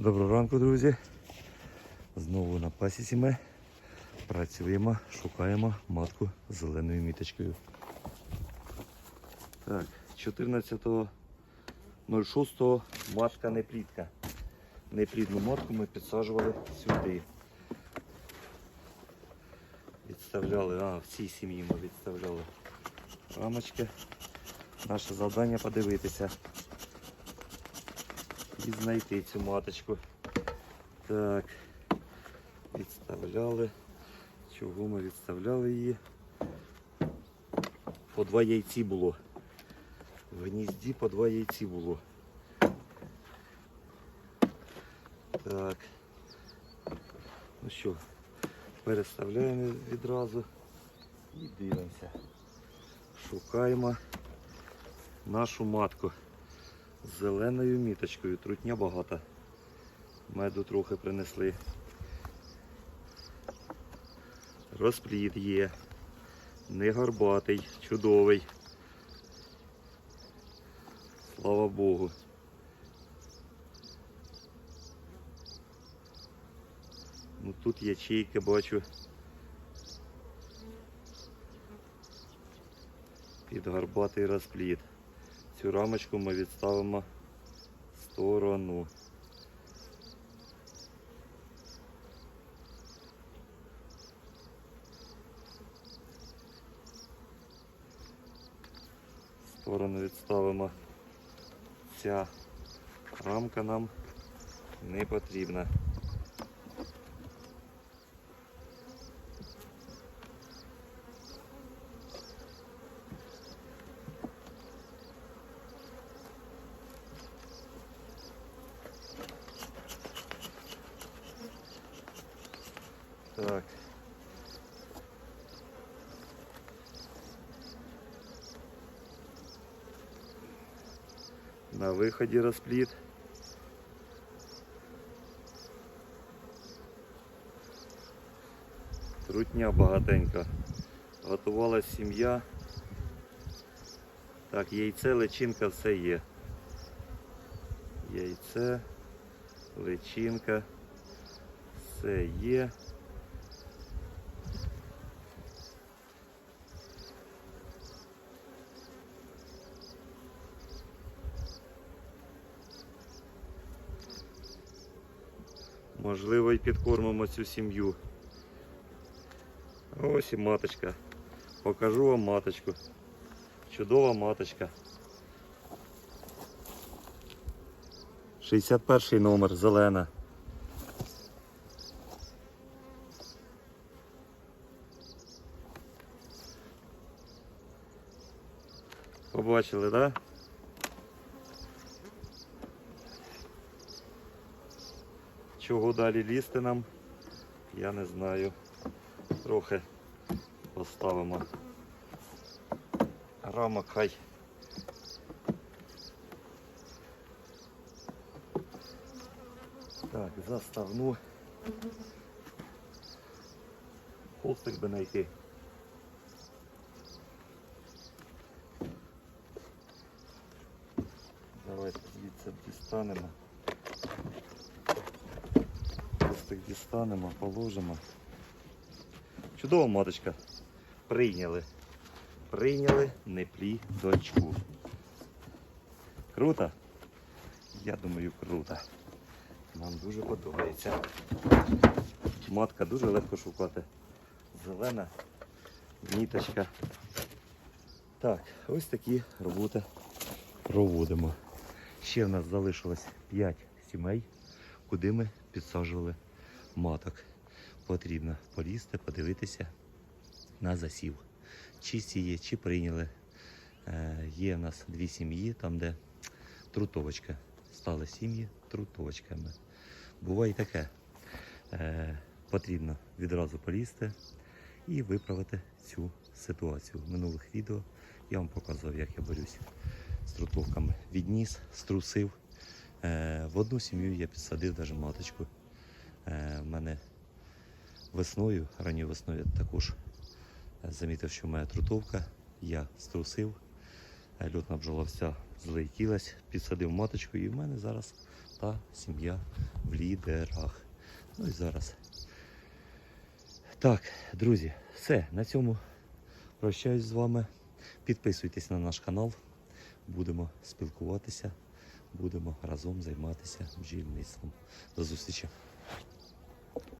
Доброго ранку, друзі. Знову на пасіці ми працюємо, шукаємо матку з зеленою міточкою. Так, 14.06 матка неплідка. Неплідну матку ми підсаджували сюди. Відставляли, а в цій сім'ї ми відставляли рамочки. Наше завдання подивитися і знайти цю маточку. Так, відставляли. Чого ми відставляли її? По два яйці було. В гнізді по два яйці було. Так. Ну що, переставляємо відразу і дивимося. Шукаємо нашу матку зеленою міточкою. Трутня багато. Меду трохи принесли. Розплід є. Не горбатий, чудовий. Слава Богу. Ну тут ячейки бачу. Під горбатий розплід. Цю рамочку ми відставимо в сторону. Сторону відставимо. Ця рамка нам не потрібна. Так. На виході розпліт. Трутня багатенька. Готувалась сім'я. Так, яйце, личинка, все є. Яйце, личинка, все є. Можливо, і підкормимо цю сім'ю. Ось і маточка. Покажу вам маточку. Чудова маточка. 61 номер, зелена. Побачили, так? Да? Чого далі лізти нам? Я не знаю. Трохи поставимо рамок хай. Так, заставну. Холстик би знайти. Давайте звідси дістанемо. Холстик дістанемо, положимо. Чудова маточка. Прийняли. Прийняли неплі дочку. Круто? Я думаю, круто. Нам дуже подобається. Матка дуже легко шукати. Зелена ніточка. Так, ось такі роботи проводимо. Ще в нас залишилось 5 сімей, куди ми підсаджували маток. Потрібно полізти, подивитися на засів. Чи сіє, чи прийняли. Е, є в нас дві сім'ї, там де трутовочка. Стали сім'ї трутовочками. Буває таке. Е, потрібно відразу полізти і виправити цю ситуацію. В минулих відео я вам показував, як я борюсь з трутовками. Відніс, струсив. Е, в одну сім'ю я підсадив навіть маточку. Е, в мене весною, ранньою весною я також замітив, що в мене трутовка. Я струсив. Е, Льотна бджола вся злетілась, підсадив маточку, і в мене зараз та сім'я в лідерах. Ну і зараз. Так, друзі, все, на цьому прощаюсь з вами. Підписуйтесь на наш канал. Будемо спілкуватися, будемо разом займатися бджільництвом. До зустрічі!